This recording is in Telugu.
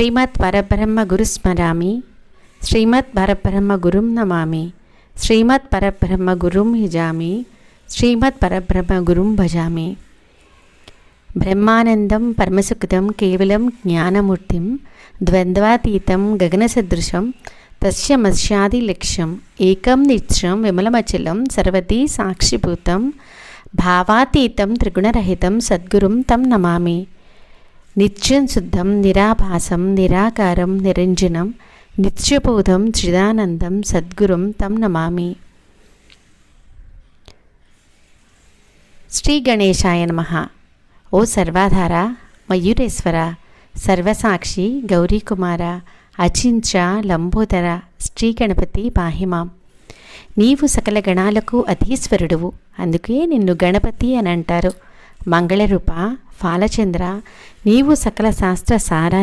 శ్రీమద్ పరబ్రహ్మ గురుస్మరామి శ్రీమద్ పరబ్రహ్మ గురుం నమామి శ్రీమద్ పరబ్రహ్మ గురుం హిజామి శ్రీమద్ పరబ్రహ్మ గురుం భజామి బ్రహ్మానందం పరమసుకృతం కేవలం జ్ఞానమూర్తిం ద్వంద్వాతీతం గగనసదృశం తస్య మత్స్యాది లక్ష్యం ఏకం నిత్యం విమలమచలం సర్వతి సాక్షిభూతం భావాతీతం త్రిగుణరహితం సద్గురుం తం నమామి నిత్యం శుద్ధం నిరాభాసం నిరాకారం నిరంజనం నిత్యబోధం చిదానందం సద్గురుం తం నమామి. శ్రీ గణేశాయ నమ. ఓ సర్వాధార మయూరేశ్వర సర్వసాక్షి గౌరీకుమార అచించ లంబోదర శ్రీ గణపతి పాహిమాం నీవు సకల గణాలకు అధీశ్వరుడువు అందుకే నిన్ను గణపతి అని అంటారు. మంగళరూప ఫాలచంద్ర నీవు సకల శాస్త్ర సారాన్ని